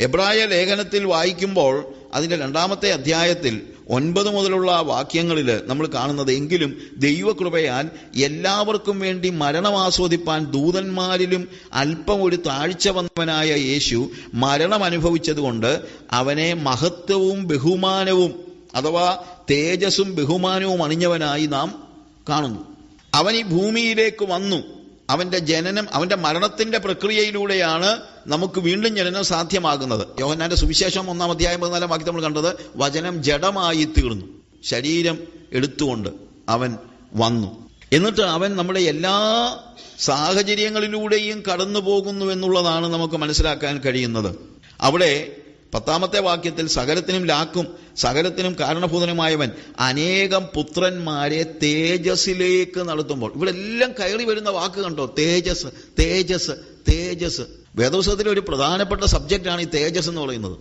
എബ്രായ ലേഖനത്തിൽ വായിക്കുമ്പോൾ അതിന്റെ രണ്ടാമത്തെ അധ്യായത്തിൽ ഒൻപത് മുതലുള്ള വാക്യങ്ങളിൽ നമ്മൾ കാണുന്നത് എങ്കിലും ദൈവകൃപയാൽ എല്ലാവർക്കും വേണ്ടി മരണം ആസ്വദിപ്പാൻ ദൂതന്മാരിലും അല്പം ഒരു താഴ്ച വന്നവനായ യേശു മരണം അനുഭവിച്ചതുകൊണ്ട് അവനെ മഹത്വവും ബഹുമാനവും അഥവാ തേജസ്സും ബഹുമാനവും അണിഞ്ഞവനായി നാം കാണുന്നു. അവൻ ഈ ഭൂമിയിലേക്ക് വന്നു. അവന്റെ ജനനം അവന്റെ മരണത്തിന്റെ പ്രക്രിയയിലൂടെയാണ് നമുക്ക് വീണ്ടും ജനനം സാധ്യമാകുന്നത്. യോഹന്നാന്റെ സുവിശേഷം ഒന്നാം അധ്യായം പതിനാലാം വാക്യം നമ്മൾ കണ്ടത് വചനം ജഡമായി തീർന്നു. ശരീരം എടുത്തുകൊണ്ട് അവൻ വന്നു. എന്നിട്ട് അവൻ നമ്മുടെ എല്ലാ സാഹചര്യങ്ങളിലൂടെയും കടന്നു പോകുന്നു എന്നുള്ളതാണ് നമുക്ക് മനസ്സിലാക്കാൻ കഴിയുന്നത്. അവിടെ പത്താമത്തെ വാക്യത്തിൽ സകലത്തിനും ലാക്കും സകലത്തിനും കാരണഭൂതനുമായവൻ അനേകം പുത്രന്മാരെ തേജസ്സിലേക്ക് നടത്തുമ്പോൾ. ഇവിടെ എല്ലാം കയറി വരുന്ന വാക്ക് കണ്ടോ? തേജസ് തേജസ് തേജസ്. വേദപുസ്തകത്തിലെ ഒരു പ്രധാനപ്പെട്ട സബ്ജക്റ്റാണ് ഈ തേജസ് എന്ന് പറയുന്നത്.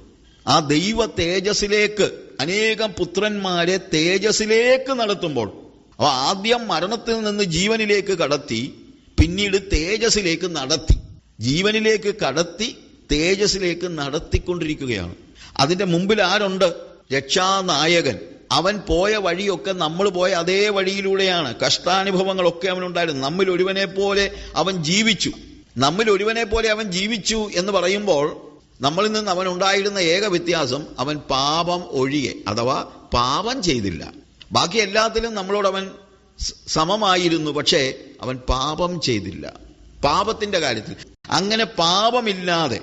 ആ ദൈവ തേജസ്സിലേക്ക് അനേകം പുത്രന്മാരെ തേജസ്സിലേക്ക് നടത്തുമ്പോൾ. അവ ആദ്യം മരണത്തിൽ നിന്ന് ജീവനിലേക്ക് കടത്തി പിന്നീട് തേജസ്സിലേക്ക് നടത്തി. ജീവനിലേക്ക് കടത്തി തേജസ്സിലേക്ക് നടത്തിക്കൊണ്ടിരിക്കുകയാണ്. അതിന്റെ മുമ്പിൽ ആരുണ്ട്? രക്ഷാനായകൻ. അവൻ പോയ വഴിയൊക്കെ നമ്മൾ പോയ അതേ വഴിയിലൂടെയാണ്. കഷ്ടാനുഭവങ്ങളൊക്കെ അവനുണ്ടായിരുന്നു. നമ്മിൽ ഒരുവനെ പോലെ അവൻ ജീവിച്ചു. നമ്മിൽ ഒരുവനെ പോലെ അവൻ ജീവിച്ചു എന്ന് പറയുമ്പോൾ നമ്മളിൽ നിന്ന് അവൻ ഉണ്ടായിരുന്ന ഏക വ്യത്യാസം അവൻ പാപം ഒഴികെ അഥവാ പാപം ചെയ്തില്ല. ബാക്കി എല്ലാത്തിലും നമ്മളോട് അവൻ സമമായിരുന്നു പക്ഷേ അവൻ പാപം ചെയ്തില്ല. പാപത്തിന്റെ കാര്യത്തിൽ. അങ്ങനെ പാപമില്ലാതെ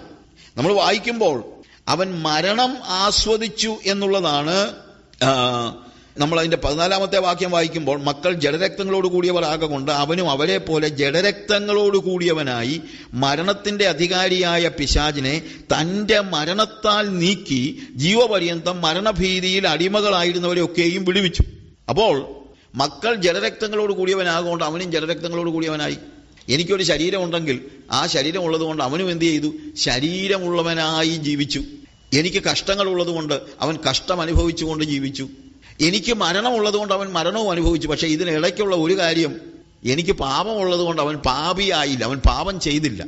നമ്മൾ വായിക്കുമ്പോൾ അവൻ മരണം ആസ്വദിച്ചു എന്നുള്ളതാണ് നമ്മൾ അതിന്റെ പതിനാലാമത്തെ വാക്യം വായിക്കുമ്പോൾ മക്കൾ ജഡരക്തങ്ങളോട് കൂടിയവർ ആകൊണ്ട് അവനും അവരെ പോലെ ജഡരക്തങ്ങളോട് കൂടിയവനായി മരണത്തിന്റെ അധികാരിയായ പിശാചിനെ തന്റെ മരണത്താൽ നീക്കി ജീവപര്യന്തം മരണഭീതിയിൽ അടിമകളായിരുന്നവരെയൊക്കെയും വിടുവിച്ചു. അപ്പോൾ മക്കൾ ജഡരക്തങ്ങളോട് കൂടിയവനാകൊണ്ട് അവനും ജഡരക്തങ്ങളോട് കൂടിയവനായി. എനിക്കൊരു ശരീരമുണ്ടെങ്കിൽ ആ ശരീരം ഉള്ളതുകൊണ്ട് അവനും എന്ത് ചെയ്തു? ശരീരമുള്ളവനായി ജീവിച്ചു. എനിക്ക് കഷ്ടങ്ങൾ ഉള്ളതുകൊണ്ട് അവൻ കഷ്ടം അനുഭവിച്ചുകൊണ്ട് ജീവിച്ചു. എനിക്ക് മരണമുള്ളതുകൊണ്ട് അവൻ മരണവും അനുഭവിച്ചു. പക്ഷേ ഇതിനിടയ്ക്കുള്ള ഒരു കാര്യം എനിക്ക് പാപമുള്ളത് കൊണ്ട് അവൻ പാപിയായില്ല. അവൻ പാപം ചെയ്തില്ല.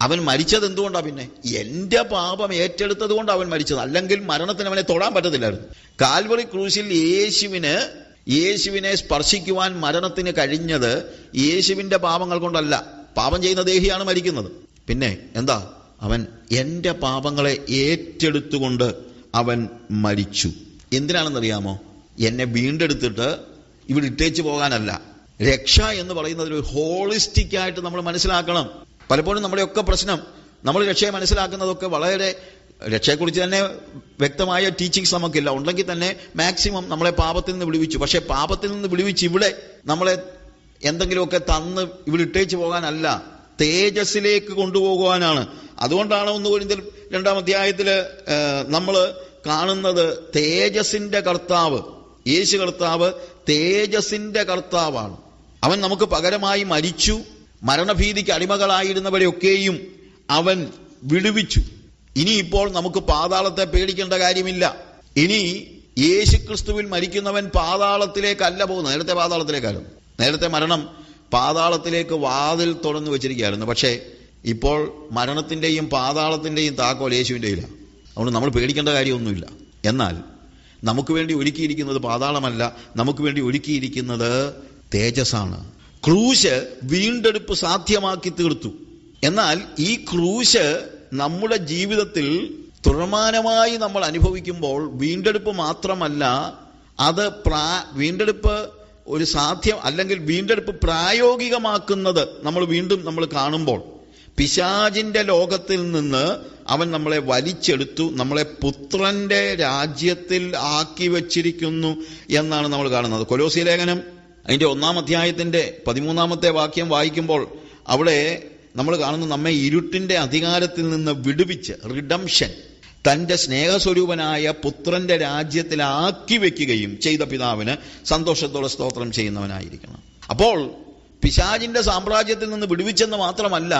അവൻ മരിച്ചത് എന്തുകൊണ്ടാണ് പിന്നെ? എന്റെ പാപം ഏറ്റെടുത്തത് കൊണ്ട് അവൻ മരിച്ചത്. അല്ലെങ്കിൽ മരണത്തിന് അവനെ തൊടാൻ പറ്റത്തില്ലായിരുന്നു. കാൽവറി ക്രൂശിൽ യേശുവിന് യേശുവിനെ സ്പർശിക്കുവാൻ മരണത്തിന് കഴിഞ്ഞത് യേശുവിന്റെ പാപങ്ങൾ കൊണ്ടല്ല. പാപം ചെയ്യുന്ന ദേഹിയാണ് മരിക്കുന്നത്. പിന്നെ എന്താ? അവൻ എന്റെ പാപങ്ങളെ ഏറ്റെടുത്തുകൊണ്ട് അവൻ മരിച്ചു. എന്തിനാണെന്നറിയാമോ? എന്നെ വീണ്ടെടുത്തിട്ട് ഇവിടെ ഇട്ടേച്ച് പോകാനല്ല. രക്ഷ എന്ന് പറയുന്നത് ഒരു ഹോളിസ്റ്റിക് ആയിട്ട് നമ്മൾ മനസ്സിലാക്കണം. പലപ്പോഴും നമ്മുടെയൊക്കെ പ്രശ്നം നമ്മൾ രക്ഷയെ മനസ്സിലാക്കുന്നതൊക്കെ വളരെ രക്ഷയെക്കുറിച്ച് തന്നെ വ്യക്തമായ ടീച്ചിങ്സ് നമുക്കില്ല. ഉണ്ടെങ്കിൽ തന്നെ മാക്സിമം നമ്മളെ പാപത്തിൽ നിന്ന് വിടുവിച്ചു. പക്ഷേ പാപത്തിൽ നിന്ന് വിടുവിച്ച് ഇവിടെ നമ്മളെ എന്തെങ്കിലുമൊക്കെ തന്ന് ഇവിടെ ഇട്ടേച്ച് പോകാനല്ല. തേജസ്സിലേക്ക് കൊണ്ടുപോകുവാനാണ്. അതുകൊണ്ടാണ് ഒന്ന് കഴിഞ്ഞാൽ രണ്ടാം അധ്യായത്തിൽ നമ്മൾ കാണുന്നത് തേജസിന്റെ കർത്താവ്. യേശു കർത്താവ് തേജസിന്റെ കർത്താവാണ്. അവൻ നമുക്ക് പകരമായി മരിച്ചു. മരണഭീതിക്ക് അടിമകളായിരുന്നവരെയൊക്കെയും അവൻ വിടുവിച്ചു. ഇനിയിപ്പോൾ നമുക്ക് പാതാളത്തെ പേടിക്കേണ്ട കാര്യമില്ല. ഇനി യേശുക്രിസ്തുവിൽ മരിക്കുന്നവൻ പാതാളത്തിലേക്കല്ല പോകുന്നത്. നേരത്തെ പാതാളത്തിലേക്കായിരുന്നു. നേരത്തെ മരണം പാതാളത്തിലേക്ക് വാതിൽ തുറന്നു വെച്ചിരിക്കുകയായിരുന്നു. പക്ഷേ ഇപ്പോൾ മരണത്തിന്റെയും പാതാളത്തിന്റെയും താക്കോൽ യേശുവിന്റെയില്ല അതുകൊണ്ട് നമ്മൾ പേടിക്കേണ്ട കാര്യമൊന്നുമില്ല. എന്നാൽ നമുക്ക് വേണ്ടി ഒരുക്കിയിരിക്കുന്നത് പാതാളമല്ല. നമുക്ക് വേണ്ടി ഒരുക്കിയിരിക്കുന്നത് തേജസ്സാണ്. ക്രൂശ് വീണ്ടെടുപ്പ് സാധ്യമാക്കി തീർത്തു. എന്നാൽ ഈ ക്രൂശ് നമ്മുടെ ജീവിതത്തിൽ തുടർമാനമായി നമ്മൾ അനുഭവിക്കുമ്പോൾ വീണ്ടെടുപ്പ് മാത്രമല്ല അത് പ്രാ വീണ്ടെടുപ്പ് ഒരു സാധ്യം അല്ലെങ്കിൽ വീണ്ടെടുപ്പ് പ്രായോഗികമാക്കുന്നത് നമ്മൾ വീണ്ടും നമ്മൾ കാണുമ്പോൾ. പിശാജിന്റെ ലോകത്തിൽ നിന്ന് അവൻ നമ്മളെ വലിച്ചെടുത്തു നമ്മളെ പുത്രന്റെ രാജ്യത്തിൽ ആക്കി വച്ചിരിക്കുന്നു എന്നാണ് നമ്മൾ കാണുന്നത്. കൊലോസി ലേഖനം അതിന്റെ ഒന്നാം അധ്യായത്തിന്റെ പതിമൂന്നാമത്തെ വാക്യം വായിക്കുമ്പോൾ അവിടെ നമ്മൾ കാണുന്നു നമ്മെ ഇരുട്ടിന്റെ അധികാരത്തിൽ നിന്ന് വിടുവിച്ച് റിഡംഷൻ തന്റെ സ്നേഹസ്വരൂപനായ പുത്രന്റെ രാജ്യത്തിൽ ആക്കി വെക്കുകയും ചെയ്ത പിതാവിന് സന്തോഷത്തോടെ സ്തോത്രം ചെയ്യുന്നവനായിരിക്കണം. അപ്പോൾ പിശാജിന്റെ സാമ്രാജ്യത്തിൽ നിന്ന് വിടുവിച്ചെന്ന് മാത്രമല്ല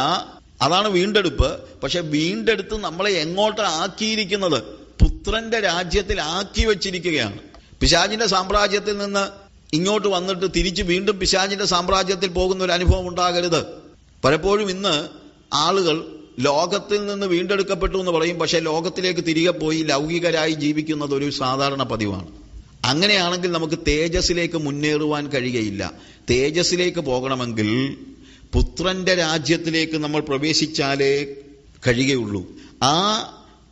അതാണ് വീണ്ടെടുപ്പ്. പക്ഷെ വീണ്ടെടുത്ത് നമ്മളെ എങ്ങോട്ട് ആക്കിയിരിക്കുന്നത്? പുത്രന്റെ രാജ്യത്തിൽ ആക്കി വെച്ചിരിക്കുകയാണ്. പിശാജിന്റെ സാമ്രാജ്യത്തിൽ നിന്ന് ഇങ്ങോട്ട് വന്നിട്ട് തിരിച്ച് വീണ്ടും പിശാജിന്റെ സാമ്രാജ്യത്തിൽ പോകുന്ന ഒരു അനുഭവം ഉണ്ടാകരുത്. പലപ്പോഴും ഇന്ന് ആളുകൾ ലോകത്തിൽ നിന്ന് വീണ്ടെടുക്കപ്പെട്ടു എന്ന് പറയും പക്ഷേ ലോകത്തിലേക്ക് തിരികെ പോയി ലൗകികരായി ജീവിക്കുന്നത് ഒരു സാധാരണ പതിവാണ്. അങ്ങനെയാണെങ്കിൽ നമുക്ക് തേജസ്സിലേക്ക് മുന്നേറുവാൻ കഴിയയില്ല തേജസ്സിലേക്ക് പോകണമെങ്കിൽ പുത്രന്റെ രാജ്യത്തിലേക്ക് നമ്മൾ പ്രവേശിച്ചാലേ കഴിയുകയുള്ളൂ. ആ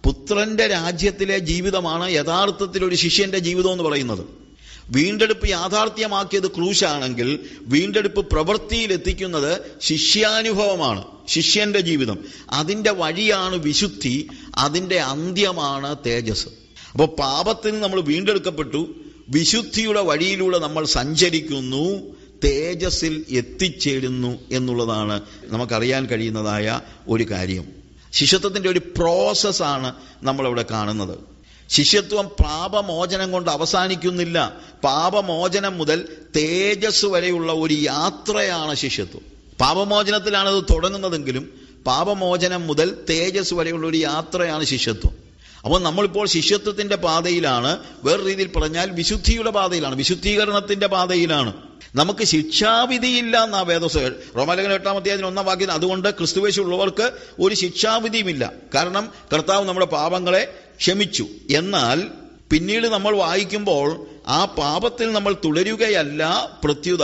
പുത്രന്റെ രാജ്യത്തിലെ ജീവിതമാണ് യഥാർത്ഥത്തിൽ ഒരു ശിഷ്യന്റെ ജീവിതം എന്ന് പറയുന്നത്. വീണ്ടെടുപ്പ് യാഥാർത്ഥ്യമാക്കിയത് ക്രൂശാണെങ്കിൽ വീണ്ടെടുപ്പ് പ്രവൃത്തിയിൽ എത്തിക്കുന്നത് ശിഷ്യാനുഭവമാണ് ശിഷ്യന്റെ ജീവിതം. അതിന്റെ വഴിയാണ് വിശുദ്ധി അതിന്റെ അന്ത്യമാണ് തേജസ്. അപ്പോൾ പാപത്തിൽ നമ്മൾ വീണ്ടെടുക്കപ്പെട്ടു വിശുദ്ധിയുടെ വഴിയിലൂടെ നമ്മൾ സഞ്ചരിക്കുന്നു തേജസ്സിൽ എത്തിച്ചേരുന്നു എന്നുള്ളതാണ് നമുക്കറിയാൻ കഴിയുന്നതായ ഒരു കാര്യം. ശിഷ്യത്വത്തിന്റെ ഒരു പ്രോസസ്സാണ് നമ്മളവിടെ കാണുന്നത്. ശിഷ്യത്വം പാപമോചനം കൊണ്ട് അവസാനിക്കുന്നില്ല. പാപമോചനം മുതൽ തേജസ് വരെയുള്ള ഒരു യാത്രയാണ് ശിഷ്യത്വം. പാപമോചനത്തിലാണ് അത് തുടങ്ങുന്നതെങ്കിലും പാപമോചനം മുതൽ തേജസ് വരെയുള്ള ഒരു യാത്രയാണ് ശിഷ്യത്വം. അപ്പോൾ നമ്മളിപ്പോൾ ശിഷ്യത്വത്തിന്റെ പാതയിലാണ്. വേറെ രീതിയിൽ പറഞ്ഞാൽ വിശുദ്ധിയുടെ പാതയിലാണ്. വിശുദ്ധീകരണത്തിന്റെ പാതയിലാണ്. നമുക്ക് ശിക്ഷാവിധിയില്ല എന്നാ വേദോസകൾ റോമാലേഖന എട്ടാമത്തെ അതിന് ഒന്നാം വാക്യം അതുകൊണ്ട് ക്രിസ്തുവേശുള്ളവർക്ക് ഒരു ശിക്ഷാവിധിയുമില്ല. കാരണം കർത്താവ് നമ്മുടെ പാപങ്ങളെ ക്ഷമിച്ചു. എന്നാൽ പിന്നീട് നമ്മൾ വായിക്കുമ്പോൾ ആ പാപത്തിൽ നമ്മൾ തുടരുകയല്ല. പ്രത്യുത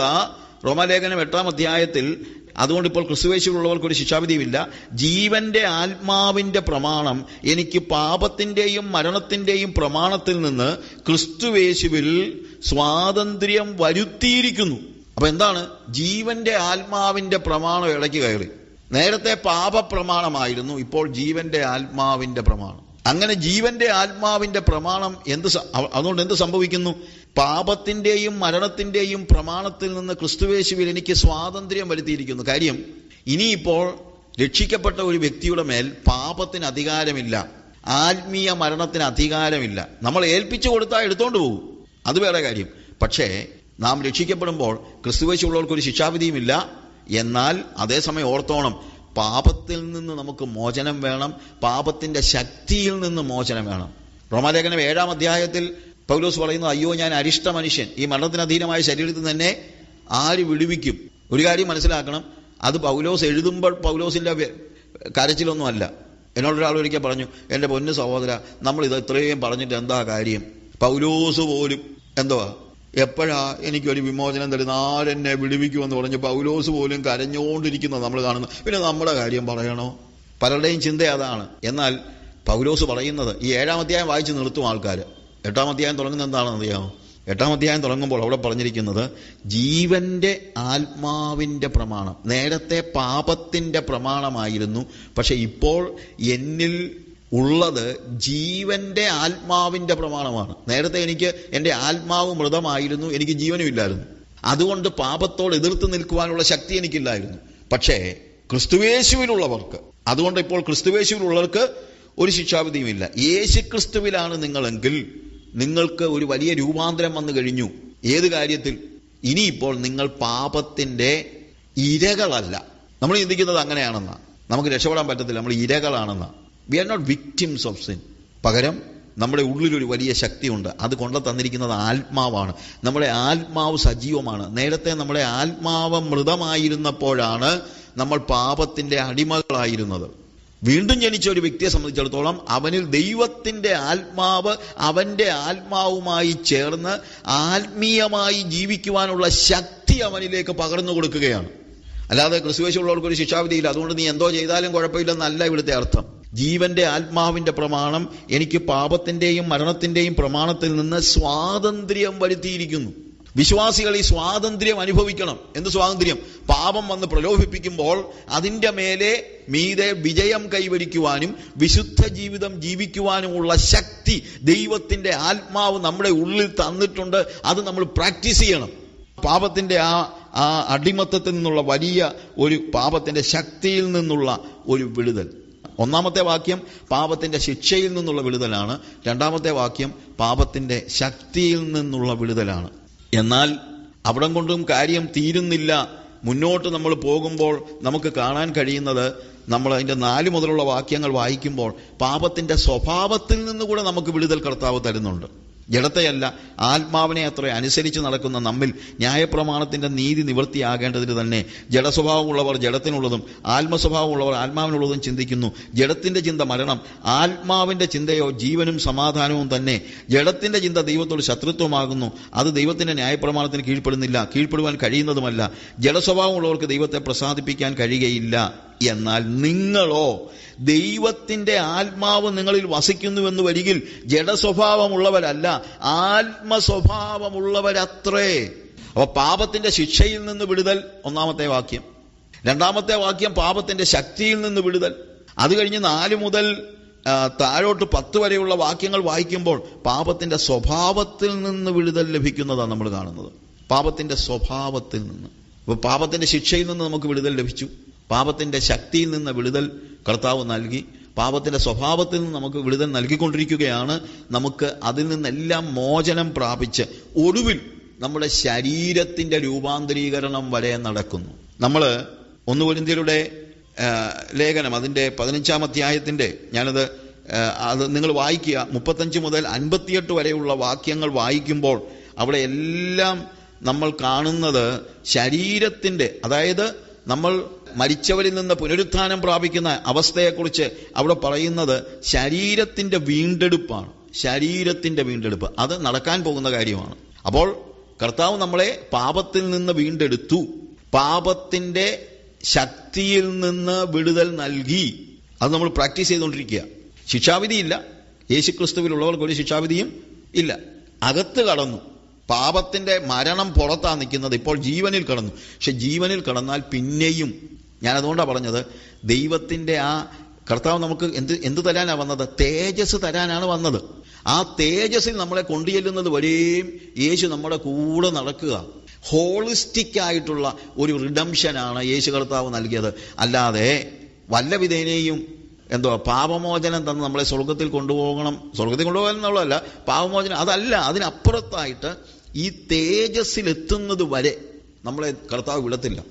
റോമാലേഖനം എട്ടാം അധ്യായത്തിൽ അതുകൊണ്ട് ഇപ്പോൾ ക്രിസ്തുവേശുള്ളവർക്ക് ഒരു ശിക്ഷാവിധിയുമില്ല. ജീവന്റെ ആത്മാവിന്റെ പ്രമാണം എനിക്ക് പാപത്തിന്റെയും മരണത്തിന്റെയും പ്രമാണത്തിൽ നിന്ന് ക്രിസ്തുവേശുവിൽ സ്വാതന്ത്ര്യം വരുത്തിയിരിക്കുന്നു. അപ്പൊ എന്താണ്? ജീവന്റെ ആത്മാവിന്റെ പ്രമാണം ഇടയ്ക്ക് കയറി. നേരത്തെ പാപപ്രമാണമായിരുന്നു ഇപ്പോൾ ജീവന്റെ ആത്മാവിന്റെ പ്രമാണം. അങ്ങനെ ജീവന്റെ ആത്മാവിന്റെ പ്രമാണം എന്ത് അതുകൊണ്ട് എന്ത് സംഭവിക്കുന്നു? പാപത്തിന്റെയും മരണത്തിന്റെയും പ്രമാണത്തിൽ നിന്ന് ക്രിസ്തുവേശുവിൽ എനിക്ക് സ്വാതന്ത്ര്യം വരുത്തിയിരിക്കുന്നു. കാര്യം ഇനിയിപ്പോൾ രക്ഷിക്കപ്പെട്ട ഒരു വ്യക്തിയുടെ മേൽ പാപത്തിന് അധികാരമില്ല. ആത്മീയ മരണത്തിന് അധികാരമില്ല. നമ്മൾ ഏൽപ്പിച്ചു കൊടുത്താൽ എടുത്തോണ്ട് പോകും അത് വേറെ കാര്യം. പക്ഷേ നാം രക്ഷിക്കപ്പെടുമ്പോൾ ക്രിസ്തുവേശുള്ളവർക്ക് ഒരു ശിക്ഷാവിധിയുമില്ല. എന്നാൽ അതേസമയം ഓർത്തോണം പാപത്തിൽ നിന്ന് നമുക്ക് മോചനം വേണം. പാപത്തിന്റെ ശക്തിയിൽ നിന്ന് മോചനം വേണം. റോമാലേഖനം ഏഴാം അധ്യായത്തിൽ പൗലോസ് പറയുന്നു അയ്യോ ഞാൻ അരിഷ്ട മനുഷ്യൻ. ഈ മരണത്തിന് അധീനമായ ശരീരത്തിൽ തന്നെ ആര് വിടുവിക്കും? ഒരു കാര്യം മനസ്സിലാക്കണം. അത് പൗലോസ് എഴുതുമ്പോൾ പൗലോസിന്റെ കരച്ചിലൊന്നുമല്ല എന്നോടൊരാൾ ഒരിക്കൽ പറഞ്ഞു എന്റെ പൊന്നു സഹോദര നമ്മൾ ഇത് ഇത്രയും പറഞ്ഞിട്ട് എന്താ കാര്യം? പൗലോസ് പോലും എന്തുവാ എപ്പോഴാ എനിക്കൊരു വിമോചനം തരുന്ന? ആരെന്നെ വിടുവിക്കുമെന്ന് പറഞ്ഞ് പൗലോസ് പോലും കരഞ്ഞുകൊണ്ടിരിക്കുന്നത് നമ്മൾ കാണുന്നു. പിന്നെ നമ്മുടെ കാര്യം പറയണോ? പലരുടെയും ചിന്ത അതാണ്. എന്നാൽ പൗലോസ് പറയുന്നത് ഈ ഏഴാം അധ്യായം വായിച്ച് നിർത്തും ആൾക്കാർ. എട്ടാം അധ്യായം തുടങ്ങുന്നത് എന്താണെന്ന് അറിയാമോ? എട്ടാം അധ്യായം തുടങ്ങുമ്പോൾ അവിടെ പറഞ്ഞിരിക്കുന്നത് ജീവന്റെ ആത്മാവിന്റെ പ്രമാണം. നേരത്തെ പാപത്തിന്റെ പ്രമാണമായിരുന്നു. പക്ഷെ ഇപ്പോൾ എന്നിൽ ഉള്ളത് ജീവന്റെ ആത്മാവിന്റെ പ്രമാണമാണ്. നേരത്തെ എനിക്ക് എന്റെ ആത്മാവ് മൃതമായിരുന്നു എനിക്ക് ജീവനും ഇല്ലായിരുന്നു. അതുകൊണ്ട് പാപത്തോട് എതിർത്ത് നിൽക്കുവാനുള്ള ശക്തി എനിക്കില്ലായിരുന്നു. പക്ഷേ ക്രിസ്തുവേശുവിലുള്ളവർക്ക് അതുകൊണ്ട് ഇപ്പോൾ ക്രിസ്തുവേശുവിലുള്ളവർക്ക് ഒരു ശിക്ഷാവിധിയുമില്ല. യേശു ക്രിസ്തുവിലാണ് നിങ്ങളെങ്കിൽ നിങ്ങൾക്ക് ഒരു വലിയ രൂപാന്തരം വന്നു കഴിഞ്ഞു. ഏത് കാര്യത്തിൽ? ഇനിയിപ്പോൾ നിങ്ങൾ പാപത്തിന്റെ ഇരകളല്ല. നമ്മൾ ചിന്തിക്കുന്നത് അങ്ങനെയാണെന്നാണ് നമുക്ക് രക്ഷപ്പെടാൻ പറ്റത്തില്ല. നമ്മൾ ഇരകളാണെന്നാ. We are not victims of sin പകരം നമ്മുടെ ഉള്ളിലൊരു വലിയ ശക്തിയുണ്ട്. അത് കൊണ്ടു തന്നിരിക്കുന്നത് ആത്മാവാണ്. നമ്മുടെ ആത്മാവ് സജീവമാണ്. നേരത്തെ നമ്മുടെ ആത്മാവ് മൃതമായിരുന്നപ്പോഴാണ് നമ്മൾ പാപത്തിന്റെ അടിമകളായിരുന്നത്. വീണ്ടും ജനിച്ച ഒരു വ്യക്തിയെ സംബന്ധിച്ചിടത്തോളം അവനിൽ ദൈവത്തിന്റെ ആത്മാവ് അവന്റെ ആത്മാവുമായി ചേർന്ന് ആത്മീയമായി ജീവിക്കുവാനുള്ള ശക്തി അവനിലേക്ക് പകർന്നു കൊടുക്കുകയാണ്. അല്ലാതെ ക്രിസ്തുവേശമുള്ളവർക്ക് ഒരു ശിക്ഷാവിധിയില്ല. അതുകൊണ്ട് നീ എന്തോ ചെയ്താലും കുഴപ്പമില്ലെന്നല്ല ഇവിടുത്തെ അർത്ഥം. ജീവന്റെ ആത്മാവിന്റെ പ്രമാണം എനിക്ക് പാപത്തിന്റെയും മരണത്തിന്റെയും പ്രമാണത്തിൽ നിന്ന് സ്വാതന്ത്ര്യം വരുത്തിയിരിക്കുന്നു. വിശ്വാസികൾ ഈ സ്വാതന്ത്ര്യം അനുഭവിക്കണം. എന്ത് സ്വാതന്ത്ര്യം? പാപം വന്ന് പ്രലോഭിപ്പിക്കുമ്പോൾ അതിന്റെ മേലെ മീതെ വിജയം കൈവരിക്കുവാനും വിശുദ്ധ ജീവിതം ജീവിക്കുവാനുമുള്ള ശക്തി ദൈവത്തിന്റെ ആത്മാവ് നമ്മുടെ ഉള്ളിൽ തന്നിട്ടുണ്ട്. അത് നമ്മൾ പ്രാക്ടീസ് ചെയ്യണം. പാപത്തിന്റെ ആ ആ അടിമത്തത്തിൽ നിന്നുള്ള വലിയ ഒരു പാപത്തിന്റെ ശക്തിയിൽ നിന്നുള്ള ഒരു വിടുതൽ. ഒന്നാമത്തെ വാക്യം പാപത്തിന്റെ ശിക്ഷയിൽ നിന്നുള്ള വിടുതലാണ്. രണ്ടാമത്തെ വാക്യം പാപത്തിന്റെ ശക്തിയിൽ നിന്നുള്ള വിടുതലാണ്. എന്നാൽ അവിടം കൊണ്ടും കാര്യം തീരുന്നില്ല. മുന്നോട്ട് നമ്മൾ പോകുമ്പോൾ നമുക്ക് കാണാൻ കഴിയുന്നത് നമ്മൾ അതിന്റെ നാല് മുതലുള്ള വാക്യങ്ങൾ വായിക്കുമ്പോൾ പാപത്തിന്റെ സ്വഭാവത്തിൽ നിന്നുകൂടെ നമുക്ക് വിടുതൽ കർത്താവ് തരുന്നുണ്ട്. ജഡത്തെയല്ല ആത്മാവിനെ അത്ര അനുസരിച്ച് നടക്കുന്ന നമ്മിൽ ന്യായപ്രമാണത്തിന്റെ നീതി നിവൃത്തിയാകേണ്ടതിന് തന്നെ ജഡസ്വഭാവമുള്ളവർ ജഡത്തിനുള്ളതും ആത്മസ്വഭാവമുള്ളവർ ആത്മാവിനുള്ളതും ചിന്തിക്കുന്നു. ജഡത്തിന്റെ ചിന്ത മരണം ആത്മാവിന്റെ ചിന്തയോ ജീവനും സമാധാനവും തന്നെ. ജഡത്തിന്റെ ചിന്ത ദൈവത്തോട് ശത്രുത്വമാകുന്നു. അത് ദൈവത്തിന്റെ ന്യായപ്രമാണത്തിന് കീഴ്പ്പെടുന്നില്ല കീഴ്പ്പെടുവാൻ കഴിയുന്നതുമല്ല. ജഡസ്വഭാവമുള്ളവർക്ക് ദൈവത്തെ പ്രസാദിപ്പിക്കാൻ കഴിയുകയില്ല. എന്നാൽ നിങ്ങളോ ദൈവത്തിന്റെ ആത്മാവ് നിങ്ങളിൽ വസിക്കുന്നുവെന്ന് വരികിൽ ജഡസ്വഭാവമുള്ളവരല്ല ആത്മസ്വഭാവമുള്ളവരത്രേ. അപ്പൊ പാപത്തിന്റെ ശിക്ഷയിൽ നിന്ന് വിടുതൽ ഒന്നാമത്തെ വാക്യം. രണ്ടാമത്തെ വാക്യം പാപത്തിന്റെ ശക്തിയിൽ നിന്ന് വിടുതൽ. അത് കഴിഞ്ഞ് നാല് മുതൽ താഴോട്ട് പത്ത് വരെയുള്ള വാക്യങ്ങൾ വായിക്കുമ്പോൾ പാപത്തിന്റെ സ്വഭാവത്തിൽ നിന്ന് വിടുതൽ ലഭിക്കുന്നതാണ് നമ്മൾ കാണുന്നത്. പാപത്തിന്റെ സ്വഭാവത്തിൽ നിന്ന്. അപ്പൊ പാപത്തിന്റെ ശിക്ഷയിൽ നിന്ന് നമുക്ക് വിടുതൽ ലഭിച്ചു. പാപത്തിന്റെ ശക്തിയിൽ നിന്ന് വിടുതൽ കർത്താവ് നൽകി പാപത്തിന്റെ സ്വഭാവത്തിൽ നിന്ന് നമുക്ക് വിടുതൽ നൽകിക്കൊണ്ടിരിക്കുകയാണ്. നമുക്ക് അതിൽ നിന്നെല്ലാം മോചനം പ്രാപിച്ച് ഒടുവിൽ നമ്മുടെ ശരീരത്തിന്റെ രൂപാന്തരീകരണം വരെ നടക്കുന്നു. നമ്മൾ ഒന്നുകൊരിന്ത്യരുടെ ലേഖനം അതിന്റെ പതിനഞ്ചാം അധ്യായത്തിന്റെ ഞാനത് അത് നിങ്ങൾ വായിക്കുക. മുപ്പത്തഞ്ച് മുതൽ അൻപത്തിയെട്ട് വരെയുള്ള വാക്യങ്ങൾ വായിക്കുമ്പോൾ അവിടെ എല്ലാം നമ്മൾ കാണുന്നത് ശരീരത്തിന്റെ അതായത് നമ്മൾ മരിച്ചവരിൽ നിന്ന് പുനരുത്ഥാനം പ്രാപിക്കുന്ന അവസ്ഥയെക്കുറിച്ച് അവിടെ പറയുന്നത് ശരീരത്തിന്റെ വീണ്ടെടുപ്പാണ്. ശരീരത്തിന്റെ വീണ്ടെടുപ്പ്. അത് നടക്കാൻ പോകുന്ന കാര്യമാണ്. അപ്പോൾ കർത്താവ് നമ്മളെ പാപത്തിൽ നിന്ന് വീണ്ടെടുത്തു. പാപത്തിന്റെ ശക്തിയിൽ നിന്ന് വിടുതൽ നൽകി. അത് നമ്മൾ പ്രാക്ടീസ് ചെയ്തുകൊണ്ടിരിക്കുക. ശിക്ഷാവിധിയില്ല യേശുക്രിസ്തുവിലുള്ളവർക്ക് ഒരു ശിക്ഷാവിധിയും ഇല്ല. അകത്ത് കടന്നു. പാപത്തിന്റെ മരണം പുറത്താ നിൽക്കുന്നത് ഇപ്പോൾ ജീവനിൽ കടന്നു. പക്ഷെ ജീവനിൽ കടന്നാൽ പിന്നെയും ഞാൻ അതുകൊണ്ടാണ് പറഞ്ഞത് ദൈവത്തിന്റെ ആ കർത്താവ് നമുക്ക് എന്ത് എന്ത് തരാനാണ് വന്നത്? തേജസ് തരാനാണ് വന്നത്. ആ തേജസ്സിൽ നമ്മളെ കൊണ്ടുചെല്ലുന്നത് വരെയും യേശു നമ്മുടെ കൂടെ നടക്കുക. ഹോളിസ്റ്റിക് ആയിട്ടുള്ള ഒരു റിഡംഷനാണ് യേശു കർത്താവ് നൽകിയത്. അല്ലാതെ വല്ല വിധേനയും എന്തോ പാപമോചനം തന്ന് നമ്മളെ സ്വർഗത്തിൽ കൊണ്ടുപോകണം. സ്വർഗത്തിൽ കൊണ്ടുപോകണം എന്നുള്ളതല്ല പാപമോചനം അതല്ല അതിനപ്പുറത്തായിട്ട് ഈ തേജസ്സിലെത്തുന്നത് വരെ നമ്മളെ കർത്താവ് വിടത്തില്ല.